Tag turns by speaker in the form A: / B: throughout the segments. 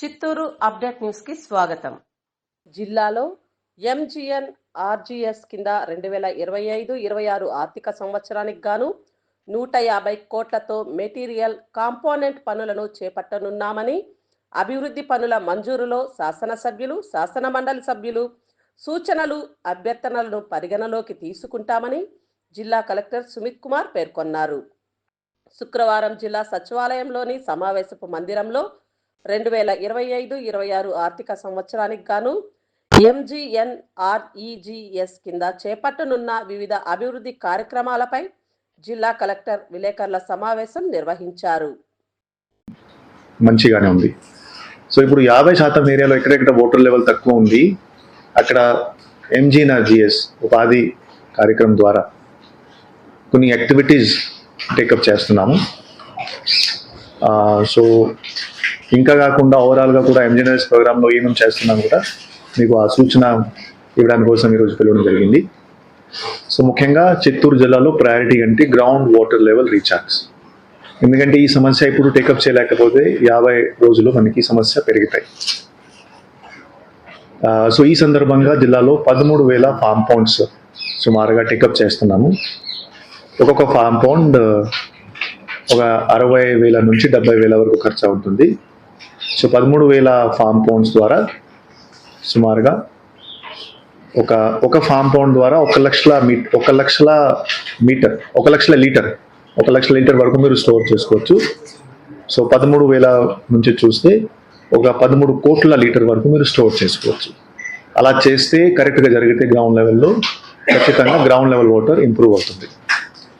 A: Chittoor update న్యూస్కి స్వాగతం. జిల్లాలో ఎంజిఎన్ ఆర్జిఎస్ కింద రెండు వేల ఇరవై ఐదు ఇరవై ఆరు ఆర్థిక సంవత్సరానికి గాను నూట యాభై కోట్లతో మెటీరియల్ కాంపోనెంట్ పనులను చేపట్టనున్నామని అభివృద్ధి పనుల మంజూరులో శాసనసభ్యులు శాసన మండలి సభ్యులు సూచనలు అభ్యర్థనలను పరిగణలోకి తీసుకుంటామని జిల్లా కలెక్టర్ సుమిత్ కుమార్ పేర్కొన్నారు. శుక్రవారం జిల్లా సచివాలయంలోని సమావేశపు మందిరంలో రెండు వేల ఇరవై ఐదు ఇరవై ఆరు ఆర్థిక సంవత్సరానికి గాను ఎంజిఎన్ఆర్ఈజిఎస్ కింద చేపట్టనున్న వివిధ అభివృద్ధి కార్యక్రమాలపై జిల్లా కలెక్టర్ విలేకరుల సమావేశం నిర్వహించారు.
B: మంచిగానే ఉంది. సో ఇప్పుడు యాభై శాతం ఏరియాలో ఎక్కడెక్కడ ఓటర్ లెవెల్ తక్కువ ఉంది అక్కడ ఎంజీఎన్ఆర్జిఎస్ ఉపాధి కార్యక్రమం ద్వారా కొన్ని యాక్టివిటీస్ టేకప్ చేస్తున్నాము. సో ఇంకా కాకుండా ఓవరాల్గా కూడా ఎంజీఎన్ఆర్ఎస్ ప్రోగ్రాంలో ఏమేమి చేస్తున్నాం కూడా మీకు ఆ సూచన ఇవ్వడానికి కోసం ఈరోజు పిలవడం జరిగింది. సో ముఖ్యంగా చిత్తూరు జిల్లాలో ప్రయారిటీ అంటే గ్రౌండ్ వాటర్ లెవెల్ రీఛార్జ్ ఎందుకంటే ఈ సమస్య ఇప్పుడు టేకప్ చేయలేకపోతే యాభై రోజులు మనకి సమస్య పెరుగుతాయి. సో ఈ సందర్భంగా జిల్లాలో పదమూడు వేల ఫామ్ పౌండ్స్ సుమారుగా టేకప్ చేస్తున్నాము. ఒక్కొక్క ఫామ్ పౌండ్ ఒక అరవై వేల నుంచి డెబ్బై వేల వరకు ఖర్చు అవుతుంది. సో పదమూడు వేల ఫామ్ పౌండ్స్ ద్వారా సుమారుగా ఒక ఒక ఫామ్ పౌండ్ ద్వారా ఒక లక్షల మీ ఒక లక్షల మీటర్ ఒక లక్షల లీటర్ ఒక లక్షల లీటర్ వరకు మీరు స్టోర్ చేసుకోవచ్చు. సో పదమూడు వేల నుంచి చూస్తే ఒక పదమూడు కోట్ల లీటర్ వరకు మీరు స్టోర్ చేసుకోవచ్చు. అలా చేస్తే కరెక్ట్గా జరిగితే గ్రౌండ్ లెవెల్లో ఖచ్చితంగా గ్రౌండ్ లెవెల్ వాటర్ ఇంప్రూవ్ అవుతుంది.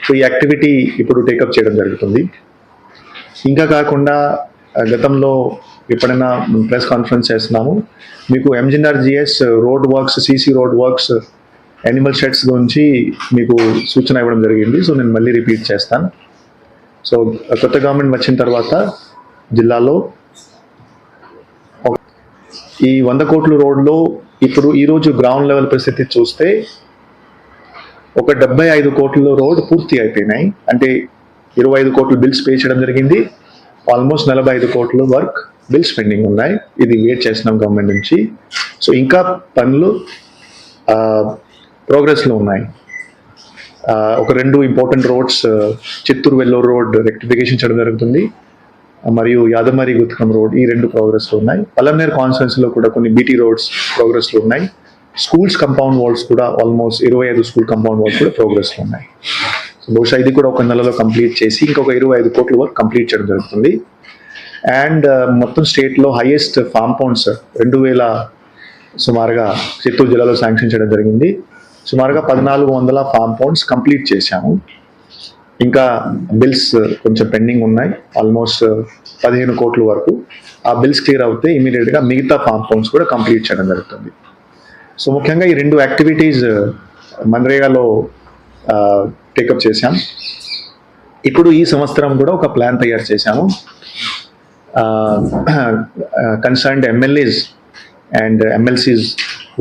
B: సో ఈ యాక్టివిటీ ఇప్పుడు టేకప్ చేయడం జరుగుతుంది. ఇంకా కాకుండా గతంలో ఎప్పుడైనా ప్రెస్ కాన్ఫరెన్స్ చేస్తున్నాము. మీకు MGNREGS road works CC road works animal sheds గురించి మీకు సూచన ఇవ్వడం జరిగింది. సో నేను మళ్ళీ రిపీట్ చేస్తాను. సో కొత్త గవర్నమెంట్ వచ్చిన తర్వాత జిల్లాలో ఈ వంద కోట్ల రోడ్లో ఇప్పుడు ఈరోజు గ్రౌండ్ లెవెల్ పరిస్థితి చూస్తే ఒక డెబ్బై ఐదు కోట్ల రోడ్ పూర్తి అయిపోయినాయి. అంటే ఇరవై ఐదు కోట్లు బిల్స్ పే చేయడం జరిగింది. ఆల్మోస్ట్ నలభై ఐదు కోట్ల వర్క్ బిల్స్ పెండింగ్ ఉన్నాయి. ఇది వెయిట్ చేస్తున్నాం గవర్నమెంట్ నుంచి. సో ఇంకా పనులు ప్రోగ్రెస్లో ఉన్నాయి. ఒక రెండు important roads Chittoor Vellore road rectification చేయడం జరుగుతుంది. మరియు యాదమరి గుత్కం రోడ్ ఈ రెండు ప్రోగ్రెస్లో ఉన్నాయి. పలమనేర్ కాన్స్టిట్యున్సీలో కూడా కొన్ని బీటీ రోడ్స్ ప్రోగ్రెస్లో ఉన్నాయి. స్కూల్స్ కంపౌండ్ వాల్స్ కూడా ఆల్మోస్ట్ ఇరవై ఐదు స్కూల్ కంపౌండ్ వాల్స్ కూడా ప్రోగ్రెస్లో ఉన్నాయి. సో బహుశా ఇది కూడా ఒక నెలలో కంప్లీట్ చేసి ఇంకొక ఇరవై ఐదు కోట్ల వరకు కంప్లీట్ చేయడం జరుగుతుంది. అండ్ uh, మొత్తం స్టేట్లో హైయెస్ట్ ఫామ్ పౌండ్స్ రెండు వేల సుమారుగా చిత్తూరు జిల్లాలో శాంక్షన్ చేయడం జరిగింది. సుమారుగా పద్నాలుగు వందల ఫామ్ పౌండ్స్ కంప్లీట్ చేశాము. ఇంకా బిల్స్ uh, కొంచెం పెండింగ్ ఉన్నాయి. ఆల్మోస్ట్ uh, పదిహేను కోట్ల వరకు. ఆ బిల్స్ క్లియర్ అవుతే ఇమీడియట్గా మిగతా ఫామ్ పౌండ్స్ కూడా కంప్లీట్ చేయడం జరుగుతుంది. సో ముఖ్యంగా ఈ రెండు యాక్టివిటీస్ మన్రేగాలో టేకప్ చేశాం. ఇప్పుడు ఈ సంవత్సరం కూడా ఒక ప్లాన్ తయారు చేశాము. కన్సర్న్డ్ ఎమ్మెల్యేస్ అండ్ ఎమ్మెల్సీస్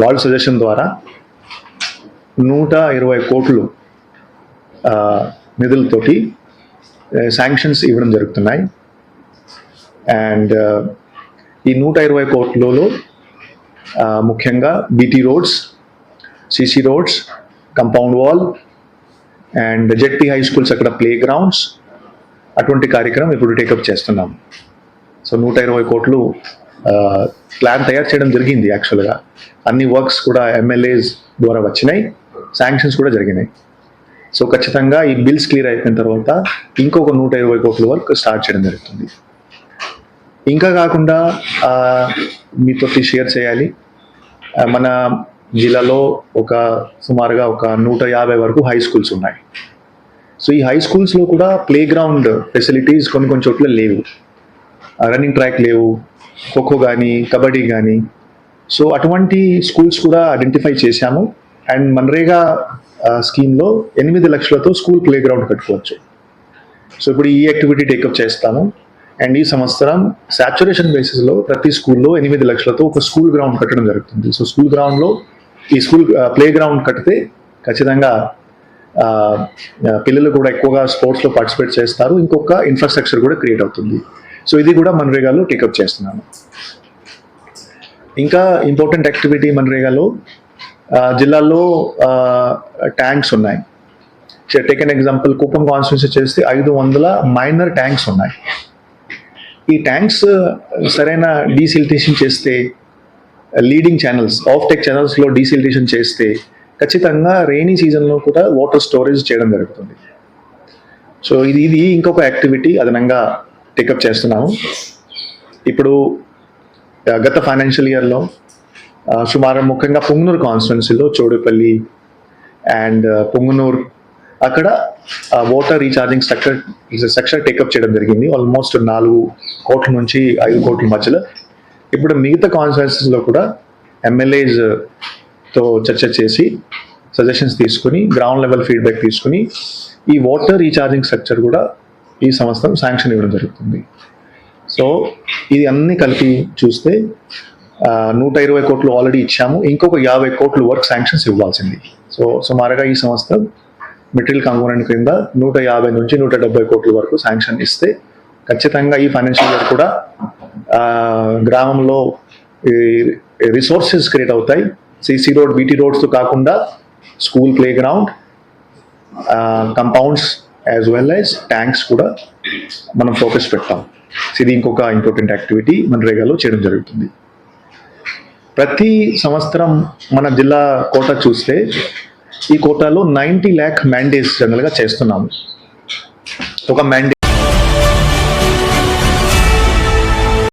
B: వాళ్ళ సజెషన్ ద్వారా నూట ఇరవై కోట్లు నిధులతోటి శాంక్షన్స్ ఇవ్వడం జరుగుతున్నాయి. అండ్ ఈ నూట ఇరవై కోట్లలో ముఖ్యంగా BT roads CC roads compound wall and ZP high schools అక్కడ ప్లే గ్రౌండ్స్ అటువంటి కార్యక్రమం ఇప్పుడు టేకప్ చేస్తున్నాం సో నూట ఇరవై కోట్లు ప్లాన్ తయారు చేయడం జరిగింది యాక్చువల్గా అన్ని వర్క్స్ కూడా ఎమ్మెల్యేస్ ద్వారా వచ్చినాయి శాంక్షన్స్ కూడా జరిగినాయి. సో ఖచ్చితంగా ఈ బిల్స్ క్లియర్ అయిపోయిన తర్వాత ఇంకొక నూట ఇరవై కోట్ల వర్క్ స్టార్ట్ చేయడం జరుగుతుంది. ఇంకా కాకుండా మీతో షేర్ చేయాలి. మన జిల్లాలో ఒక సుమారుగా ఒక నూట యాభై వరకు హై స్కూల్స్ ఉన్నాయి. సో ఈ హై స్కూల్స్లో కూడా ప్లే గ్రౌండ్ ఫెసిలిటీస్ కొన్ని కొన్ని చోట్ల లేవు. రన్నింగ్ ట్రాక్ లేవు ఖోఖో కానీ కబడ్డీ కానీ సో అటువంటి స్కూల్స్ కూడా ఐడెంటిఫై చేశాము. అండ్ మన్రేగా స్కీమ్లో ఎనిమిది లక్షలతో స్కూల్ ప్లే గ్రౌండ్ కట్టుకోవచ్చు. సో ఇప్పుడు ఈ యాక్టివిటీ టేకప్ చేస్తాము. అండ్ ఈ సంవత్సరం సాచురేషన్ బేసిస్లో ప్రతి స్కూల్లో ఎనిమిది లక్షలతో ఒక స్కూల్ గ్రౌండ్ కట్టడం జరుగుతుంది. సో స్కూల్ గ్రౌండ్లో ఈ స్కూల్ ప్లే గ్రౌండ్ కడితే ఖచ్చితంగా పిల్లలు కూడా ఎక్కువగా స్పోర్ట్స్లో పార్టిసిపేట్ చేస్తారు. ఇంకొక ఇన్ఫ్రాస్ట్రక్చర్ కూడా క్రియేట్ అవుతుంది. సో ఇది కూడా మన్రేగాలో టేకప్ చేస్తున్నాను. ఇంకా ఇంపార్టెంట్ యాక్టివిటీ మన్రేగాలో జిల్లాలో ట్యాంక్స్ ఉన్నాయి. Take an example Kuppam constituency చేస్తే ఐదు వందల మైనర్ ట్యాంక్స్ ఉన్నాయి. ఈ ట్యాంక్స్ సరైన డీసిల్టేషన్ చేస్తే లీడింగ్ ఛానల్స్ ఆఫ్ టెక్ ఛానల్స్లో డీసిల్టేషన్ చేస్తే ఖచ్చితంగా రెయినీ సీజన్లో కూడా వాటర్ స్టోరేజ్ చేయడం జరుగుతుంది. సో ఇది ఇది ఇంకొక యాక్టివిటీ అదనంగా టేకప్ చేస్తున్నాము. ఇప్పుడు గత ఫైనాన్షియల్ ఇయర్లో సుమారు ముఖ్యంగా పొంగునూరు కాన్స్టిట్యున్సీలో చోడుపల్లి అండ్ పొంగునూరు అక్కడ water recharging structure structure take up చేయడం జరిగింది. ఆల్మోస్ట్ నాలుగు కోట్ల నుంచి ఐదు కోట్ల మధ్యలో. ఇప్పుడు మిగతా కాన్స్టిట్యున్సీస్లో కూడా ఎమ్మెల్యేస్తో చర్చ చేసి సజెషన్స్ తీసుకుని గ్రౌండ్ లెవెల్ ఫీడ్బ్యాక్ తీసుకుని ఈ వాటర్ రీఛార్జింగ్ స్ట్రక్చర్ కూడా ఈ సంవత్సరం శాంక్షన్ ఇవ్వడం జరుగుతుంది. సో ఇది అన్ని కలిపి చూస్తే నూట ఇరవై కోట్లు ఆల్రెడీ ఇచ్చాము. ఇంకొక యాభై కోట్లు వర్క్ శాంక్షన్స్ ఇవ్వాల్సింది. సో సుమారుగా ఈ సంవత్సరం మెటీరియల్ కాంపోనెంట్ క్రింద నూట యాభై నుంచి నూట డెబ్బై కోట్ల వరకు శాంక్షన్ ఇస్తే ఖచ్చితంగా ఈ ఫైనాన్షియల్ ఇయర్ కూడా గ్రామంలో రిసోర్సెస్ క్రియేట్ అవుతాయి. సిసి రోడ్ బీటీ రోడ్స్ కాకుండా school playground compounds as well as tanks కూడా మనం ఫోకస్ పెట్టాం. ఇది ఇంకొక ఇంపార్టెంట్ యాక్టివిటీ మనరేగాలో చేయడం జరుగుతుంది. ప్రతి సంవత్సరం మన జిల్లా కోట చూస్తే ఈ కోటాలో నైంటీ ల్యాక్ మ్యాండేట్స్ జనరల్గా చేస్తున్నాము. ఒక మ్యాండేట్